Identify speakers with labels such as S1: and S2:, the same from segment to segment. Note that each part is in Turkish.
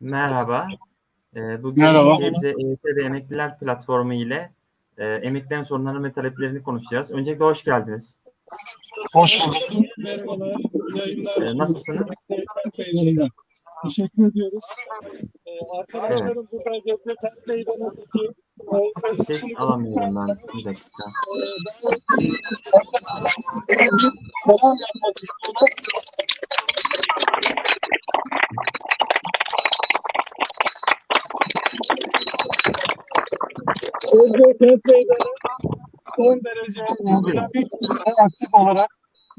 S1: Merhaba. Ee, Bugün
S2: Merhaba.
S1: Gebze EYT'de Emekliler Platformu ile e, emeklilerin sorunlarını ve taleplerini konuşacağız. Öncelikle hoş geldiniz.
S2: Hoş bulduk.
S3: Merhabalar.
S1: Ee, nasılsınız?
S3: Teşekkür ediyoruz. Ee, arkadaşlarım burada Gökbeten Meydanı'ndaki e,
S1: Ses alamıyorum ben. Bir dakika.
S3: selam yapmak istiyorum. Özgür Kent Meydanı son derece dinamik ve aktif olarak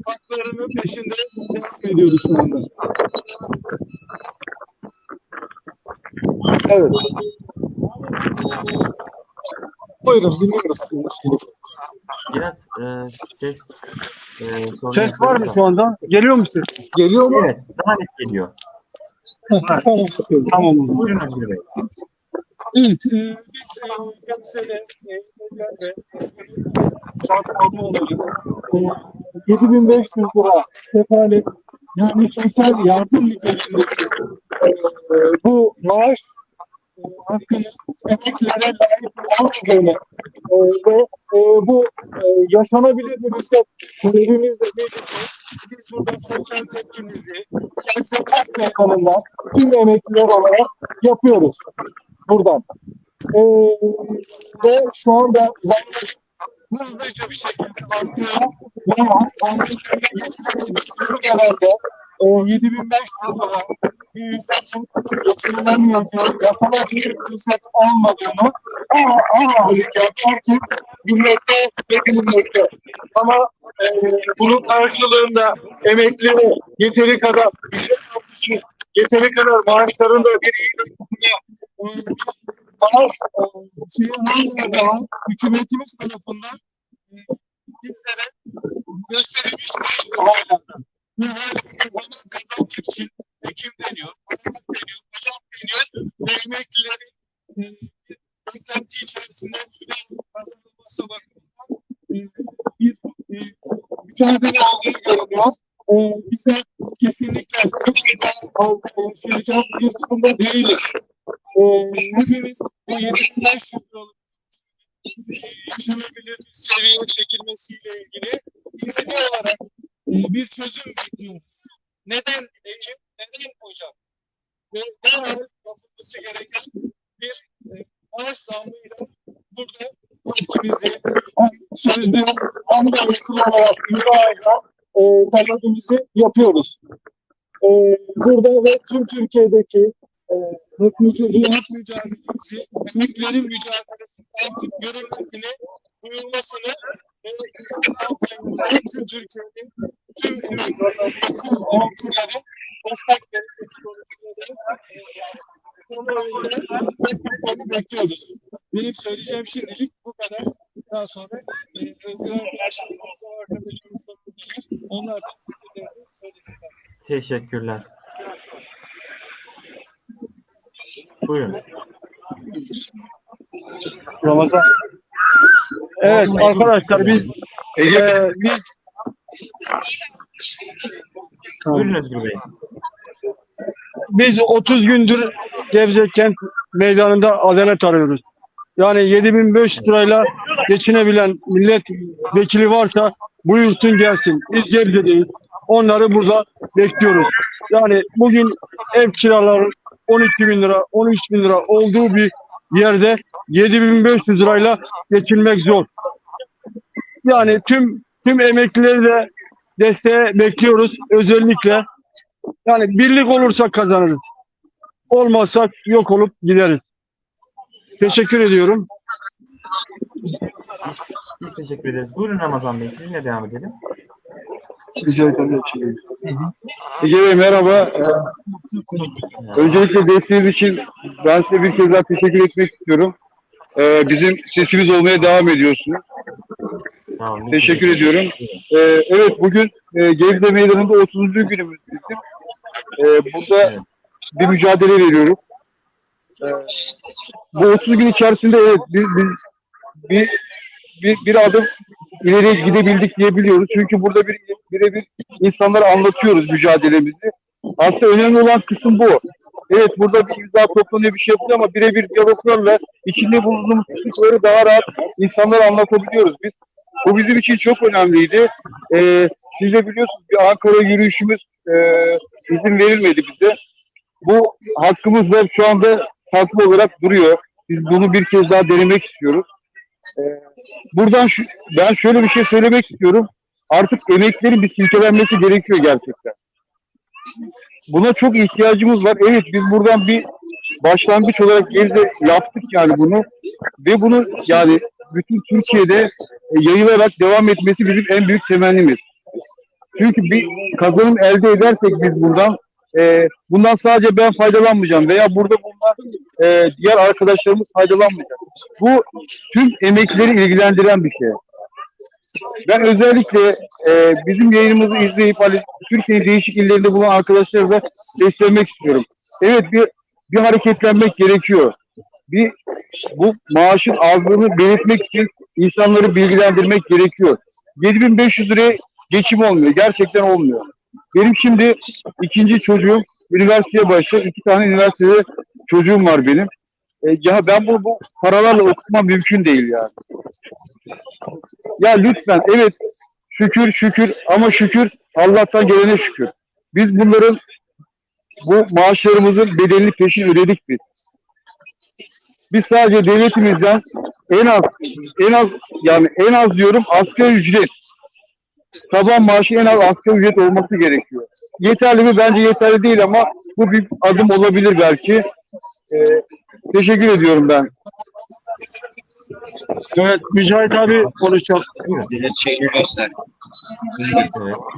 S3: haklarının peşinde devam ediyoruz şu anda. Evet. Buyurun dinliyoruz.
S1: Biraz e, ses e, sorunu
S2: Ses var mı şu anda? Geliyor mu ses? Geliyor mu?
S1: Evet, daha net geliyor.
S3: Tamam.
S2: Tamam.
S1: Buyurun Özgür Bey.
S3: Evet, e, biz e, Gamze'de e, Evler'de çarpmalı olarak e, 7500 lira kefalet yani sosyal yardım niteliğindeki e, bu maaş e, hakkını emeklilere layık olmadığını e, ve e, bu e, yaşanabilir bir rüşvet talebimizle birlikte biz burada sosyal tepkimizi gerçekten meydanından tüm emekliler olarak yapıyoruz buradan. Ee, ve şu anda zamların hızlıca bir şekilde artıyor. Ve zamların geçilemediği dönemde e, 7500 lira bir ücretin geçirilemeyeceği, yapılabilir bir ücret olmadığını ama ama herkes bilmekte ve bilinmekte. Ama e, bunun karşılığında emekli yeteri kadar ücret artışı, yeteri kadar maaşlarında bir iyileşme hala devam hükümetimiz tarafından e, bizlere gösterilmiş bu halen. Bu zaman kazanmak için hüküm deniyor, deniyor, hocam deniyor ve emeklilerin e, beklenti içerisinde sürekli e, bir mücadele olduğu görünüyor. Bize kesinlikle bu yaşayacak bir durumda değiliz. E, hepimiz bu 7500 liralık yaşanabilir seviyeye çekilmesiyle ilgili ivedi olarak e, bir çözüm bekliyoruz. Neden Ekim, neden hocam? Ve derhal yapılması gereken bir e, maaş zammıyla burada tepkimizi sözlü de uykulu olarak imzayla e, talebimizi yapıyoruz. E, burada ve tüm Türkiye'deki e, hak mücadelesi, hak mücadelesi, emeklerin mücadelesi artık görülmesini, duyulmasını ve kampanyamızı tüm Türkiye'nin tüm tüm emeklilerin destekleri, desteklerini bekliyoruz. Benim söyleyeceğim şimdilik bu kadar. Daha sonra e, Özgür arkadaşlarımız, arkadaşlarımız da buradalar. Onlar da fikirlerini söylesinler.
S1: Teşekkürler. Buyurun.
S2: Ramazan. Evet arkadaşlar biz e, biz
S1: Buyurun Özgür Bey.
S2: biz 30 gündür Gebze kent meydanında adalet arıyoruz. Yani 7500 lirayla geçinebilen milletvekili varsa buyursun gelsin. Biz Gebze'deyiz. Onları burada bekliyoruz. Yani bugün ev kiraları 12 bin lira, 13 bin lira olduğu bir yerde 7500 lirayla geçinmek zor. Yani tüm tüm emeklileri de desteğe bekliyoruz. Özellikle yani birlik olursa kazanırız. Olmazsa yok olup gideriz. Teşekkür ediyorum.
S1: Biz teşekkür ederiz. Buyurun Ramazan Bey. Sizinle devam edelim.
S2: Rica ederim. Ege Bey merhaba. Ee, Öncelikle desteğiniz için ben size bir kez daha teşekkür etmek istiyorum. Ee, bizim sesimiz olmaya devam ediyorsunuz.
S1: Biz
S2: Teşekkür ediyorum. Ee, evet bugün e, Gebze Meydanı'nda 30. günümüz bizim. Ee, burada bir mücadele veriyoruz. Ee, bu 30 gün içerisinde evet biz, biz bir, bir, bir adım ileriye gidebildik diyebiliyoruz. Çünkü burada bir birebir insanlara anlatıyoruz mücadelemizi.
S4: Aslında önemli olan kısım bu. Evet burada bir imza toplanıyor bir şey yapılıyor ama birebir diyaloglarla içinde bulunduğumuz sıkıntıları daha rahat insanlara anlatabiliyoruz biz. Bu bizim için çok önemliydi. Ee, siz de biliyorsunuz bir Ankara yürüyüşümüz e, izin verilmedi bize. Bu hakkımız da şu anda farklı olarak duruyor. Biz bunu bir kez daha denemek istiyoruz. Buradan şu, ben şöyle bir şey söylemek istiyorum. Artık emeklerin bir silkelenmesi gerekiyor gerçekten. Buna çok ihtiyacımız var. Evet biz buradan bir başlangıç olarak geride yaptık yani bunu. Ve bunu yani bütün Türkiye'de e, yayılarak devam etmesi bizim en büyük temennimiz. Çünkü bir kazanım elde edersek biz buradan e, bundan sadece ben faydalanmayacağım veya burada bulunan e, diğer arkadaşlarımız faydalanmayacak. Bu tüm emekleri ilgilendiren bir şey. Ben özellikle e, bizim yayınımızı izleyip hani Türkiye'nin değişik illerinde bulunan arkadaşları da desteklemek istiyorum. Evet bir bir hareketlenmek gerekiyor. Bir bu maaşın azlığını belirtmek için insanları bilgilendirmek gerekiyor. 7500 liraya geçim olmuyor. Gerçekten olmuyor. Benim şimdi ikinci çocuğum üniversiteye başladı. İki tane üniversitede çocuğum var benim. E, ya ben bunu bu paralarla okutmam mümkün değil yani. Ya lütfen evet şükür şükür ama şükür Allah'tan gelene şükür. Biz bunların bu maaşlarımızın bedelini peşin ödedik biz. Biz sadece devletimizden en az en az yani en az diyorum asgari ücret taban maaşı en az asgari ücret olması gerekiyor. Yeterli mi? Bence yeterli değil ama bu bir adım olabilir belki. Ee, teşekkür ediyorum ben.
S2: Evet Mücahit abi konuşacak.
S5: Göster.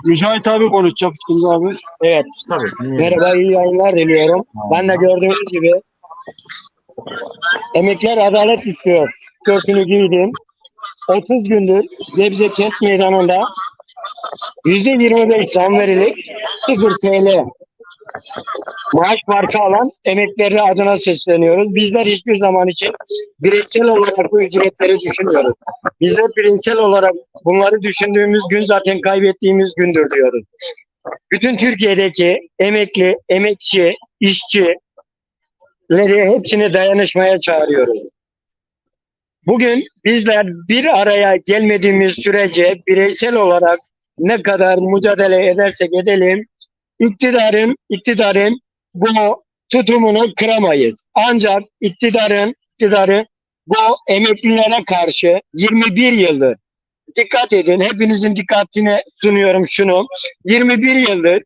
S2: Mücahit abi konuşacak şimdi abi.
S5: Evet.
S1: Tabii.
S5: Merhaba, iyi yayınlar diliyorum. Ben de gördüğünüz gibi emekler adalet istiyor. Tişörtünü giydim. 30 gündür Gebze Kent Meydanı'nda %25 zam verilik 0 TL maaş farkı alan emekleri adına sesleniyoruz. Bizler hiçbir zaman için bireysel olarak bu ücretleri düşünmüyoruz. Bizler bireysel olarak bunları düşündüğümüz gün zaten kaybettiğimiz gündür diyoruz. Bütün Türkiye'deki emekli, emekçi, işçileri hepsini dayanışmaya çağırıyoruz. Bugün bizler bir araya gelmediğimiz sürece bireysel olarak ne kadar mücadele edersek edelim iktidarın iktidarın bu tutumunu kıramayız. Ancak iktidarın iktidarı bu emeklilere karşı 21 yıldır dikkat edin hepinizin dikkatine sunuyorum şunu 21 yıldır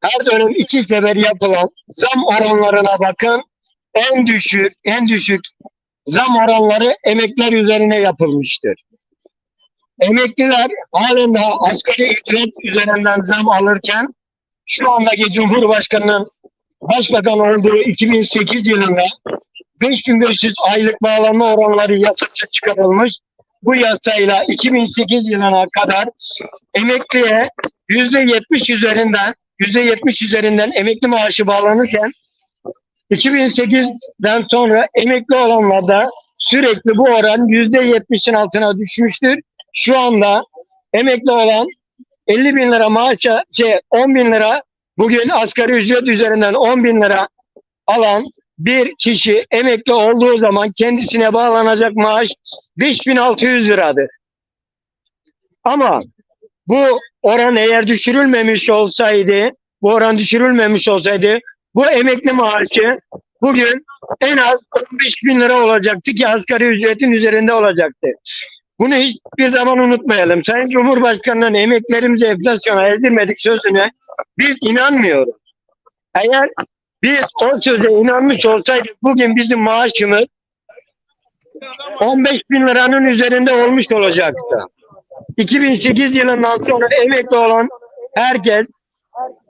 S5: her dönem iki sefer yapılan zam oranlarına bakın en düşük en düşük zam oranları emekliler üzerine yapılmıştır. Emekliler halen daha asgari ücret üzerinden zam alırken şu andaki Cumhurbaşkanı'nın başbakan olduğu 2008 yılında 5500 aylık bağlanma oranları yasası çıkarılmış. Bu yasayla 2008 yılına kadar emekliye %70 üzerinden %70 üzerinden emekli maaşı bağlanırken 2008'den sonra emekli olanlarda sürekli bu oran %70'in altına düşmüştür. Şu anda emekli olan 50 bin lira maaşa şey 10 bin lira bugün asgari ücret üzerinden 10 bin lira alan bir kişi emekli olduğu zaman kendisine bağlanacak maaş 5600 liradır. Ama bu oran eğer düşürülmemiş olsaydı, bu oran düşürülmemiş olsaydı bu emekli maaşı bugün en az 15 bin lira olacaktı ki asgari ücretin üzerinde olacaktı. Bunu hiçbir zaman unutmayalım. Sayın Cumhurbaşkanı'nın emeklerimizi enflasyona ezdirmedik sözüne biz inanmıyoruz. Eğer biz o söze inanmış olsaydık bugün bizim maaşımız 15 bin liranın üzerinde olmuş olacaktı. 2008 yılından sonra emekli olan herkes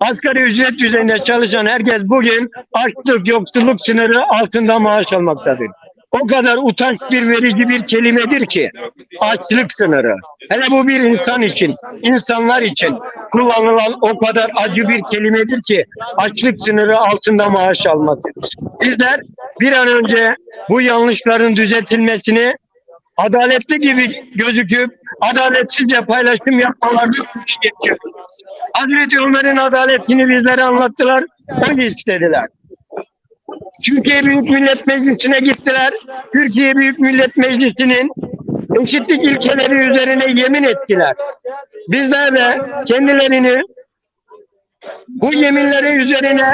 S5: asgari ücret düzeyinde çalışan herkes bugün açlık yoksulluk sınırı altında maaş almaktadır. O kadar utanç bir verici bir kelimedir ki açlık sınırı. Hele bu bir insan için, insanlar için kullanılan o kadar acı bir kelimedir ki açlık sınırı altında maaş alması. Bizler bir an önce bu yanlışların düzeltilmesini adaletli gibi gözüküp adaletsizce paylaşım yapmalarını geçiyoruz. Hazreti Ömer'in adaletini bizlere anlattılar, onu istediler. Türkiye Büyük Millet Meclisi'ne gittiler. Türkiye Büyük Millet Meclisi'nin eşitlik ilkeleri üzerine yemin ettiler. Bizler de kendilerini bu yeminleri üzerine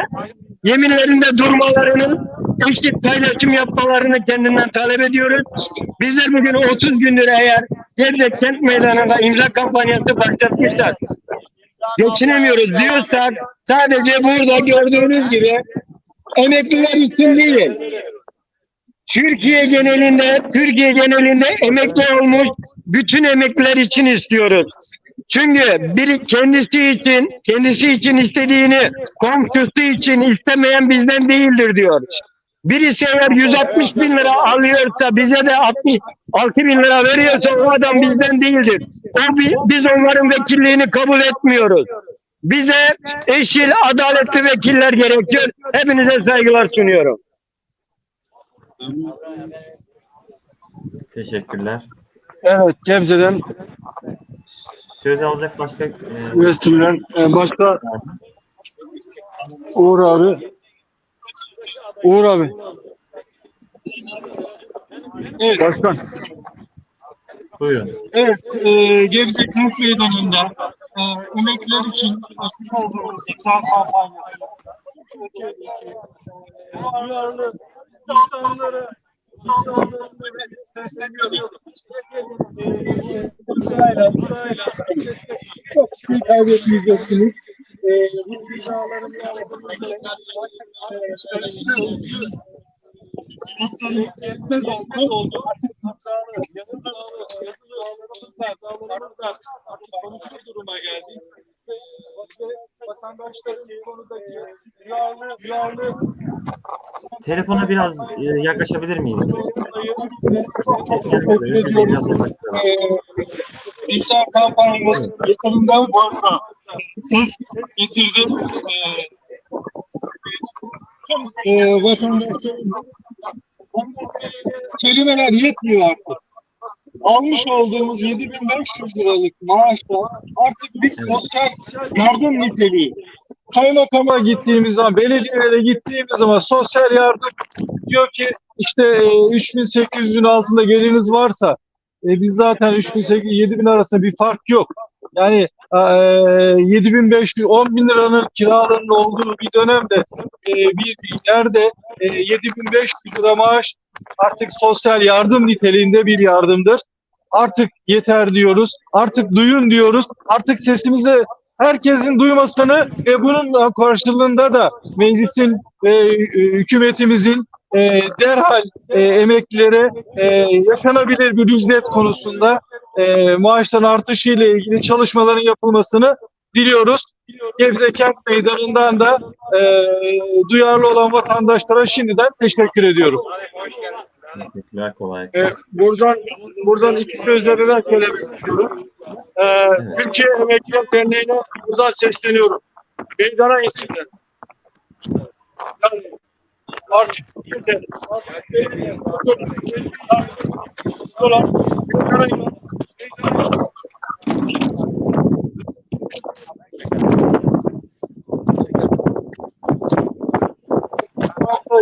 S5: yeminlerinde durmalarını eşit paylaşım yapmalarını kendinden talep ediyoruz. Bizler bugün 30 gündür eğer Gebze Kent Meydanı'nda imza kampanyası başlatmışsak geçinemiyoruz diyorsak sadece burada gördüğünüz gibi emekliler için değil. Türkiye genelinde, Türkiye genelinde emekli olmuş bütün emekliler için istiyoruz. Çünkü biri kendisi için, kendisi için istediğini komşusu için istemeyen bizden değildir diyor. Birisi eğer 160 bin lira alıyorsa bize de 66 bin lira veriyorsa o adam bizden değildir. O, bi- biz onların vekilliğini kabul etmiyoruz. Bize eşil, adaletli vekiller gerekiyor. Hepinize saygılar sunuyorum.
S1: Teşekkürler.
S2: Evet Gebze'den
S1: Söz alacak başka e,
S2: resimden e, başka Uğur abi. Uğur abi.
S6: Evet,
S2: Başkan.
S1: buyurun.
S6: evet e, Gebze Kent Meydanı'nda e, emekliler için açmış olduğumuz imza kampanyası. Türkiye'deki duyarlı insanları insanları sesleniyoruz. İmzayla, imzayla çok şey kaybetmeyeceksiniz. E, bu imzaların yardımıyla e, sözlü Mutluluk yetmez oldu. oldu. Artık imzalı, yazılı, yazılı imzalarımızla artık konuşur duruma geldik. Ve vatandaşların bu konudaki duyarlı, duyarlı
S1: Telefona biraz e, yaklaşabilir miyiz?
S6: Ee, imza kampanyamız yakınından bu arada ses getirdi. Ee, e, vatandaşların kelimeler yetmiyor artık. Almış olduğumuz 7500 liralık maaşla artık biz sosyal yardım niteliği. Kaymakama gittiğimiz zaman, belediyelere gittiğimiz zaman sosyal yardım diyor ki işte e, 3800'ün altında geliriniz varsa e, biz zaten 3800 7000 arasında bir fark yok. Yani e, 7500 10 bin liranın kiralarının olduğu bir dönemde e, bir yerde e, 7500 lira maaş artık sosyal yardım niteliğinde bir yardımdır. Artık yeter diyoruz. Artık duyun diyoruz. Artık sesimizi herkesin duymasını ve bunun karşılığında da meclisin e, hükümetimizin e, derhal e, emeklilere e, yaşanabilir bir ücret konusunda e, maaştan artışı ile ilgili çalışmaların yapılmasını diliyoruz. Gebze Kent Meydanı'ndan da e, duyarlı olan vatandaşlara şimdiden teşekkür ediyorum.
S1: Teşekkürler. Kolay.
S2: E, buradan buradan iki sözleri de söylemek istiyorum. E, Türkiye Emekliler Derneği'ne buradan sesleniyorum. Meydana insinler. Yani artık yeter. Dolan,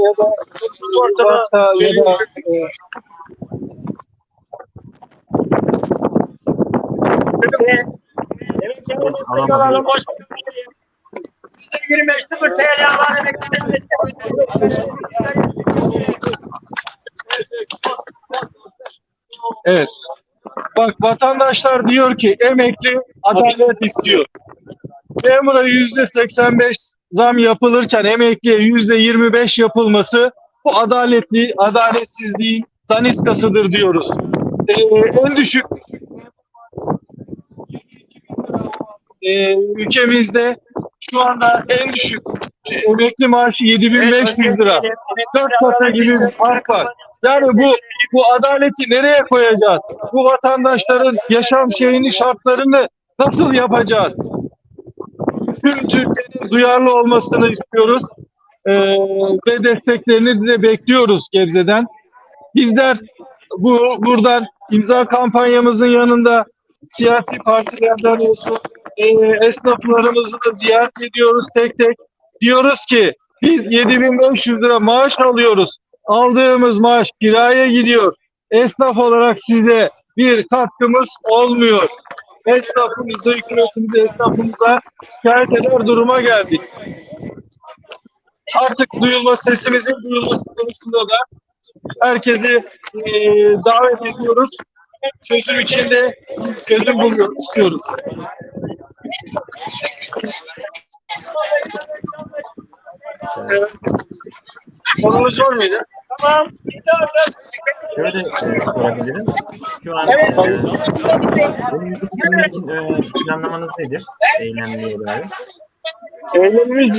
S2: ya da sigorta ya da Evet, evet, evet, evet,
S1: evet, 25 0 TL'lar
S2: Evet. Bak vatandaşlar diyor ki emekli adalet istiyor. Memura yüzde 85 zam yapılırken emekliye yüzde 25 yapılması bu adaletli adaletsizliğin daniskasıdır diyoruz. Ee, en düşük e, ülkemizde şu anda en düşük emekli maaşı 7500 lira. 4 kata gibi bir fark var. Yani bu bu adaleti nereye koyacağız? Bu vatandaşların yaşam şeyini, şartlarını nasıl yapacağız? Tüm Türkiye'nin duyarlı olmasını istiyoruz. Ee, ve desteklerini de bekliyoruz Gebze'den. Bizler
S6: bu buradan imza kampanyamızın yanında siyasi partilerden olsun e, esnaflarımızı da ziyaret ediyoruz tek tek. Diyoruz ki biz 7500 lira maaş alıyoruz. Aldığımız maaş kiraya gidiyor. Esnaf olarak size bir katkımız olmuyor. Esnafımızı, hükümetimizi esnafımıza şikayet eder duruma geldik. Artık duyulma sesimizin duyulması konusunda da herkesi e, davet ediyoruz. Çözüm içinde çözüm buluyor, istiyoruz. Evet. Var mıydı? Tamam.
S1: Şöyle e, sorabilirim. Şu an e, günler için e, planlamanız nedir? Eylemliye dair.
S2: Eylemimiz,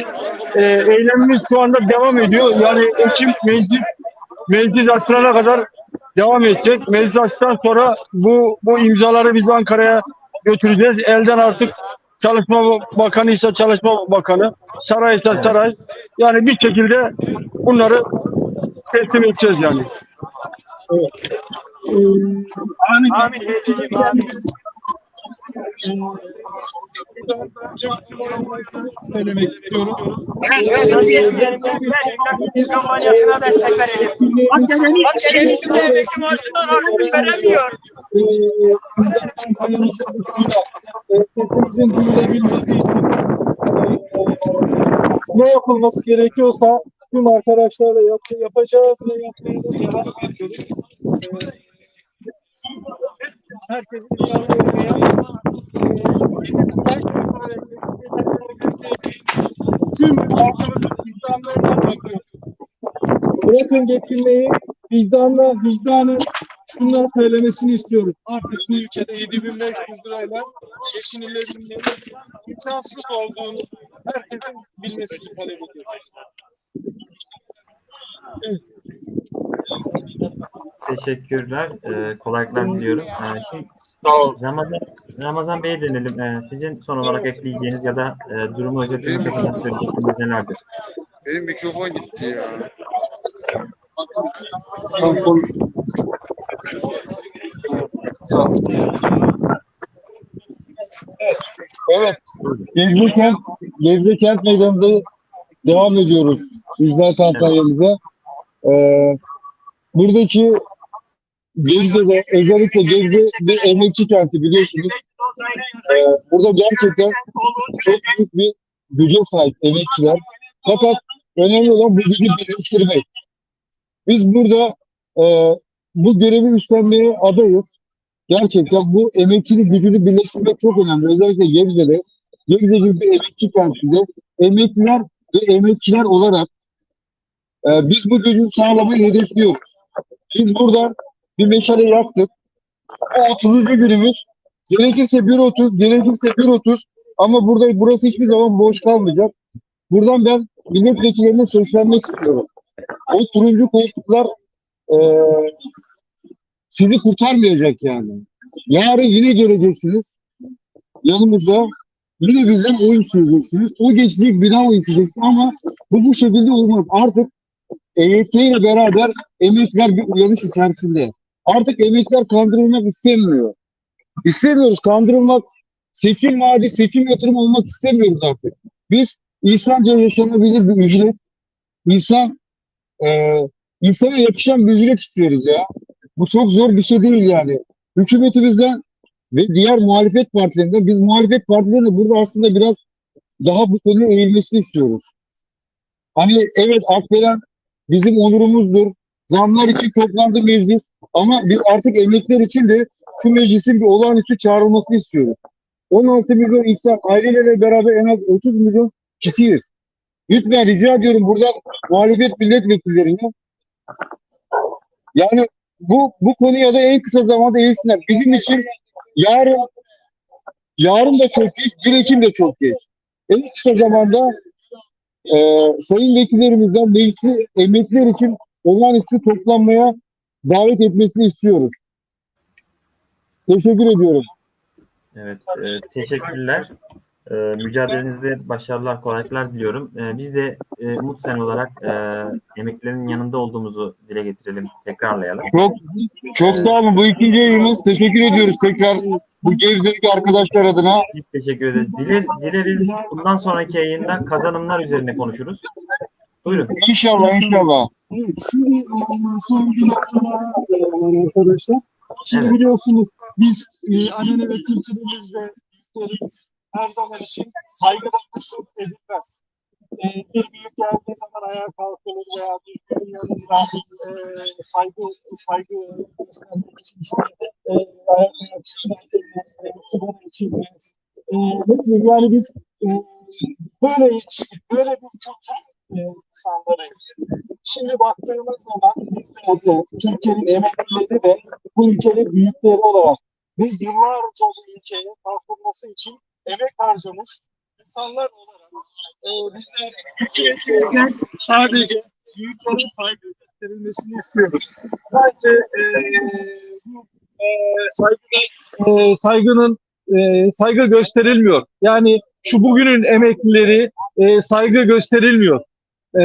S2: e, eylemimiz şu anda devam ediyor. Yani Ekim meclis meclis açılana kadar devam edecek. Meclis açtıktan sonra bu bu imzaları biz Ankara'ya götüreceğiz. Elden artık Çalışma Bakanı ise Çalışma Bakanı, saray ise saray. Yani bir şekilde bunları teslim edeceğiz yani.
S6: Amin. Amin. Söylemek istiyorum. Ne yapılması gerekiyorsa tüm arkadaşlarla yap, yapacağız ve yapmaya da devam ediyoruz. Herkesin yanlarına tüm vicdanlarına bırakıyor. Bırakın geçinmeyi, vicdanla, vicdanı şunlar söylemesini istiyoruz. Artık bu ülkede 7500 lirayla geçinilebilmenin imkansız olduğunu herkesin bilmesini talep ediyoruz.
S1: Teşekkürler. E, kolaylıklar diliyorum. E, şimdi Ramazan, Ramazan Bey'e dönelim. E, sizin son olarak ekleyeceğiniz ya da e, durumu özetlemek adına söyleyecekleriniz nelerdir?
S7: Benim mikrofon gitti ya.
S4: Evet. Gebze Kent, Gebze Kent Meydanı'nda devam ediyoruz imza kampanyamıza. Ee, buradaki Gebze'de özellikle Gebze bir emekçi kenti biliyorsunuz. Ee, burada gerçekten çok büyük bir güce sahip emekçiler. Fakat önemli olan bu gücü birleştirmek. Biz burada e, bu görevi üstlenmeye adayız. Gerçekten bu emekçilik gücünü birleştirmek çok önemli. Özellikle Gebze'de, Gebze gibi bir emekçi kentinde emekliler ve emekçiler olarak e, biz bu gücü sağlamayı hedefliyoruz. Biz burada bir meşale yaktık. O 30. günümüz gerekirse 1.30, gerekirse 1.30 ama burada burası hiçbir zaman boş kalmayacak. Buradan ben milletvekillerine seslenmek istiyorum. O turuncu koltuklar e, sizi kurtarmayacak yani. Yarın yine geleceksiniz. Yanımızda yine bizden oy isteyeceksiniz. O geçecek bir daha oy isteyeceksiniz ama bu bu şekilde olmaz. Artık EYT ile beraber emekliler bir uyanış içerisinde. Artık emekliler kandırılmak istemiyor. İstemiyoruz kandırılmak. Seçim vaadi, seçim yatırım olmak istemiyoruz artık. Biz insanca yaşanabilir bir ücret, insan e, insana yakışan bir ücret istiyoruz ya. Bu çok zor bir şey değil yani. Hükümetimizden ve diğer muhalefet partilerinden biz muhalefet partilerine burada aslında biraz daha bu konuya eğilmesini istiyoruz. Hani evet Akbelen bizim onurumuzdur. Zamlar için toplandı meclis ama biz artık emekliler için de şu meclisin bir olağanüstü çağrılmasını istiyoruz. 16 milyon insan ailelerle beraber en az 30 milyon kişiyiz. Lütfen rica ediyorum buradan muhalefet milletvekillerine yani bu bu konuya da en kısa zamanda eğilsinler. Bizim için yarın yarın da çok geç, 1 Ekim de çok geç. En kısa zamanda e, sayın vekillerimizden meclisi emekliler için olağanüstü toplanmaya davet etmesini istiyoruz. Teşekkür ediyorum.
S1: Evet, e, teşekkürler. E, mücadelenizde başarılar, kolaylıklar diliyorum. E, biz de e, Umut Sen olarak e, emeklilerin yanında olduğumuzu dile getirelim, tekrarlayalım.
S4: Çok çok sağ olun. Bu ikinci yayınımız. Teşekkür ediyoruz tekrar bu Gevze'deki arkadaşlar adına.
S1: Biz teşekkür ederiz. Diler, dileriz bundan sonraki yayında kazanımlar üzerine konuşuruz. Buyurun.
S4: İnşallah inşallah.
S6: Evet, şimdi son bir var arkadaşlar. Şimdi
S1: Evet.
S6: biliyorsunuz biz e, anne ve kültürümüzde büyüklerimiz her zaman için saygı ve kusur edilmez. E, bir büyük geldiği zaman ayağa kalkılır veya bir büyüğün yanında e, saygı saygı göstermek için işte e, tüylendirmez, e, sigara içilmez. E, yani biz e, böyle yetiştik, böyle bir kültür insanlarıyız. Şimdi baktığımız zaman bizler de Türkiye'nin emeklileri de bu ülkenin büyükleri olarak biz yıllarca bu ülkeye kalkınması için emek harcamış insanlar olarak e, bizler sadece büyüklere saygı gösterilmesini istiyoruz. Sadece e, bu e, saygıda, e, saygının e, saygı gösterilmiyor. Yani şu bugünün emeklileri e, saygı gösterilmiyor. E,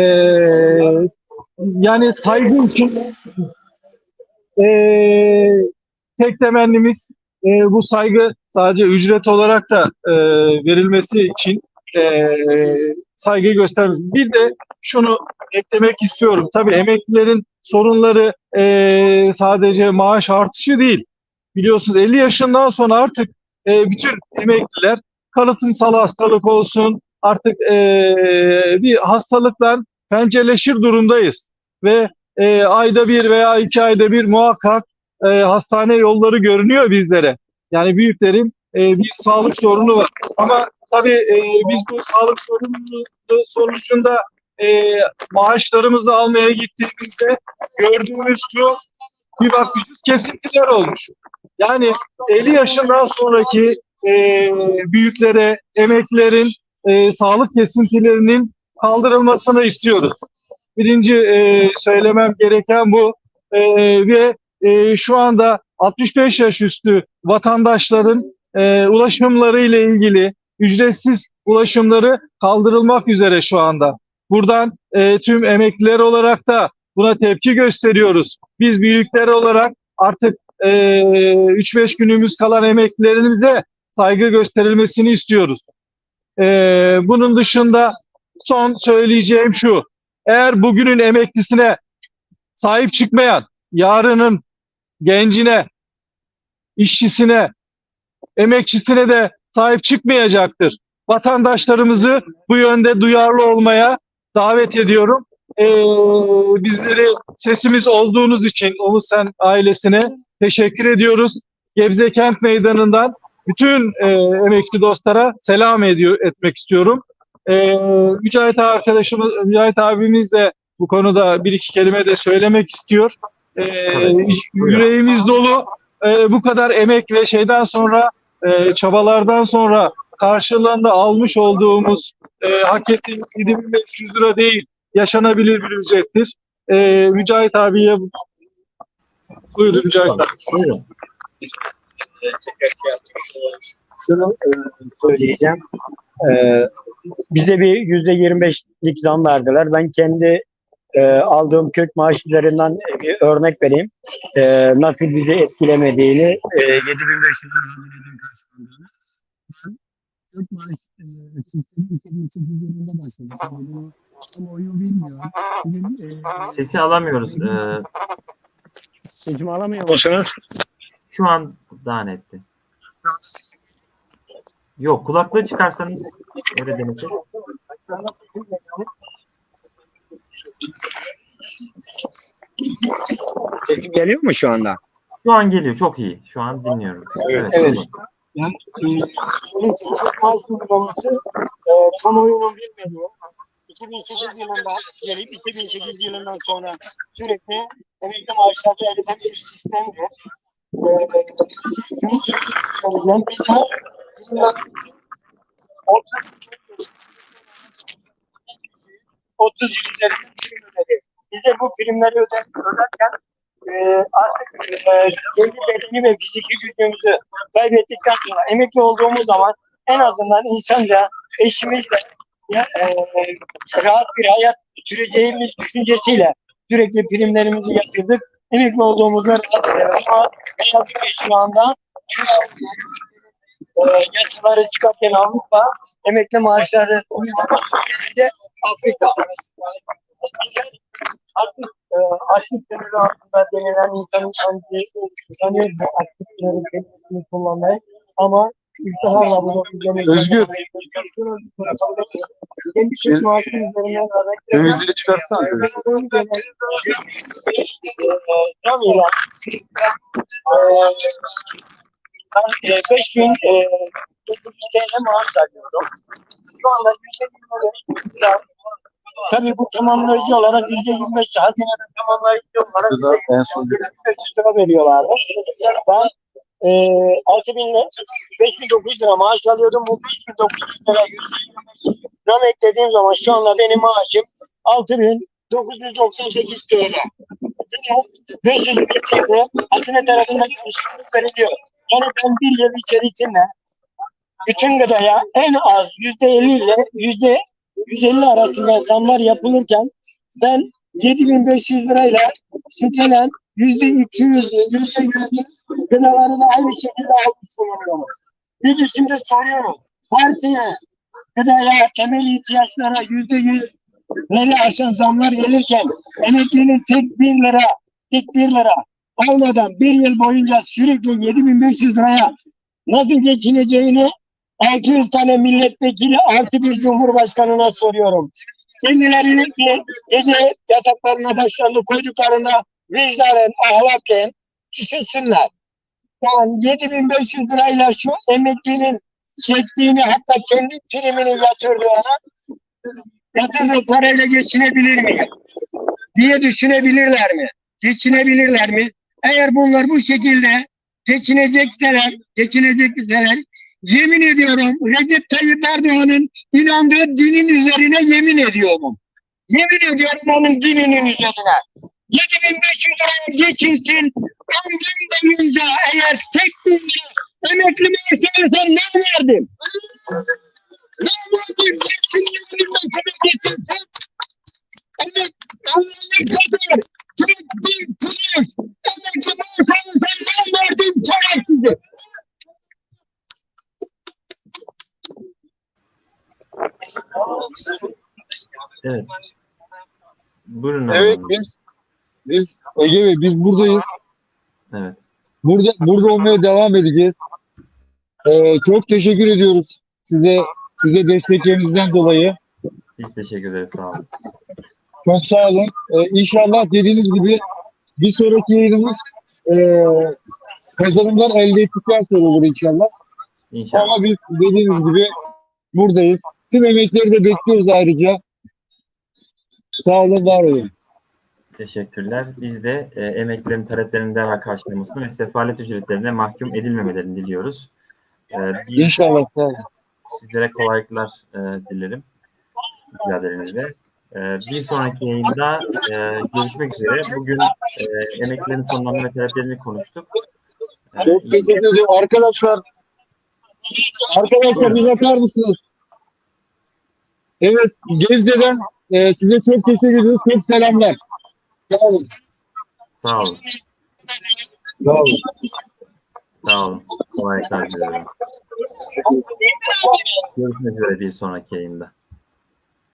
S6: yani saygı için e, tek temennimiz e, bu saygı sadece ücret olarak da e, verilmesi için e, saygı göstermek. Bir de şunu eklemek istiyorum. Tabii emeklilerin sorunları e, sadece maaş artışı değil. Biliyorsunuz 50 yaşından sonra artık e, bütün emekliler kalıtımsal hastalık olsun artık e, bir hastalıkla pençeleşir durumdayız. Ve e, ayda bir veya iki ayda bir muhakkak e, hastane yolları görünüyor bizlere. Yani büyüklerin e, bir sağlık sorunu var. Ama tabii e, biz bu sağlık sorunu sonucunda e, maaşlarımızı almaya gittiğimizde gördüğümüz şu bir bakmışız kesintiler olmuş. Yani 50 yaşından sonraki e, büyüklere, emeklilerin e, sağlık kesintilerinin kaldırılmasını istiyoruz. Birinci e, söylemem gereken bu E, ve e, şu anda 65 yaş üstü vatandaşların e, ulaşımları ile ilgili ücretsiz ulaşımları kaldırılmak üzere şu anda. Buradan e, tüm emekliler olarak da buna tepki gösteriyoruz. Biz büyükler olarak artık e, 3-5 günümüz kalan emeklilerimize saygı gösterilmesini istiyoruz. E, bunun dışında son söyleyeceğim şu. Eğer bugünün emeklisine sahip çıkmayan, yarının gencine, işçisine, emekçisine de sahip çıkmayacaktır. Vatandaşlarımızı bu yönde duyarlı olmaya davet ediyorum. Ee, bizleri sesimiz olduğunuz için Umut Sen ailesine teşekkür ediyoruz. Gebze Kent Meydanı'ndan bütün e, emekçi dostlara selam ediyor etmek istiyorum. Ee, Mücahit arkadaşımız, Mücahit abimiz de bu konuda bir iki kelime de söylemek istiyor.
S1: Evet,
S6: yüreğimiz dolu. Ee, bu kadar emek ve şeyden sonra, e, çabalardan sonra karşılığında almış olduğumuz e, hak ettiğimiz 7500 lira değil, yaşanabilir bir ücrettir. Ee, Mücahit abiye buyurun Mücahit abi.
S1: Buyurun.
S5: Şunu e, söyleyeceğim. E, bize bir yüzde yirmi beşlik zam verdiler. Ben kendi e, aldığım kök maaş üzerinden bir örnek vereyim. E, nasıl bizi etkilemediğini e, 7500 lira karşılandığını. Kök maaş e, sistemi 2008 yılında başladım. Tabii bunu tam o yıl bilmiyorum. E,
S1: Sesi alamıyoruz. Ee,
S5: sesimi alamıyor musunuz?
S1: Şu an daha netti. Yok kulaklığı çıkarsanız öyle denesek.
S5: Sesim geliyor mu şu anda?
S1: Şu an geliyor çok iyi. Şu an dinliyorum. Evet.
S6: evet. Yani e, seçim maaş uygulaması e, kamuoyunun bilmediği 2008 yılından gelip 2008 yılından sonra sürekli emekli maaşları elde bir sistemdi. E, şunu söyleyeceğim. Biz de bizler 30 yıl üzerinde prim ödedi. Bize bu öder, öderken e, artık e, kendi bedeni ve fiziki gücümüzü kaybettikten sonra emekli olduğumuz zaman
S5: en azından insanca eşimizle e, rahat bir hayat süreceğimiz düşüncesiyle sürekli primlerimizi yatırdık. Emekli olduğumuzda rahat ediyoruz. Ama şu anda e, yasaları çıkarken Avrupa emekli maaşları gelince Afrika. Artık e, açlık sınırı altında denilen insanın kendi sanıyor bu açlık sınırı kelimesini kullanmayı ama iftiharla bunu.
S4: Özgür.
S5: Tam ile ben 5 bin 900 TL maaş alıyorum. Şu anda %25 lira. Tabii bu tamamlayıcı olarak %25 hazineden tamamlayıcı olarak
S4: Güzel, en son bir-
S5: %25 lira veriyorlar. Ben e, 6 bin lira, 5900 lira maaş alıyordum. Bu 5900 lira %25 zam eklediğim zaman şu anda benim maaşım 6998 TL. 500 bin TL hazine tarafından karşılık veriliyor. Yani ben bir yıl içerisinde bütün gıdaya en az yüzde elli ile yüzde 150 arasında zamlar yapılırken ben 7500 lirayla sitelen yüzde 200, yüzde 100 gıdaları da aynı şekilde almış bulunuyorum. Bir de şimdi soruyorum. Partiye gıdaya temel ihtiyaçlara yüzde 100 Nereye aşan zamlar gelirken emeklinin tek bir lira, tek bir lira almadan bir yıl boyunca sürekli 7500 liraya nasıl geçineceğini 600 tane milletvekili artı bir cumhurbaşkanına soruyorum. Kendilerini gece yataklarına başlarını koyduklarında vicdanen, ahlaken düşünsünler. Yani 7500 lirayla şu emeklinin çektiğini hatta kendi primini yatırdığını yatırdığı parayla geçinebilir miyim? diye düşünebilirler mi? Geçinebilirler mi? Eğer bunlar bu şekilde geçinecekseler, geçinecekseler yemin ediyorum Recep Tayyip Erdoğan'ın inandığı dinin üzerine yemin ediyorum. Yemin ediyorum onun dininin üzerine. 7500 liraya geçinsin. Ömrüm boyunca eğer tek bir lira emekli maaşı versem ne verdim? Ne verdim? Geçinmenin bakımı geçinsin. Evet, Allah'ın kadar çok bir kuruş. Emekli maaşı versem ne verdim? Çarak size.
S1: Evet. Buyurun
S4: Evet biz biz Ege Bey biz buradayız.
S1: Evet.
S4: Burada burada olmaya devam edeceğiz. Ee, çok teşekkür ediyoruz size size desteklerinizden dolayı.
S1: Biz teşekkür ederiz. Sağ olun.
S4: Çok sağ olun. Ee, inşallah dediğiniz gibi bir sonraki yayınımız e, kazanımlar elde ettikten sonra olur inşallah.
S1: İnşallah.
S4: Ama biz dediğiniz gibi buradayız. Tüm emekleri de bekliyoruz ayrıca. Sağ olun, var olun.
S1: Teşekkürler. Biz de e, emeklilerin taleplerinin derhal karşılamasını ve sefalet ücretlerine mahkum edilmemelerini diliyoruz. E, bir,
S4: İnşallah.
S1: Sizlere kolaylıklar e, dilerim mücadelenizde. E, bir sonraki yayında e, görüşmek üzere. Bugün e, emeklilerin sonlanma ve taleplerini konuştuk. E,
S4: Çok teşekkür ederim. Arkadaşlar, arkadaşlar bir bakar mısınız? Evet, Gebze'den e, size çok teşekkür ediyoruz. Çok selamlar. Sağ olun.
S1: sağ olun.
S4: Sağ olun.
S1: Sağ olun. Kolaylıklar diliyorum. Görüşmek üzere bir sonraki yayında.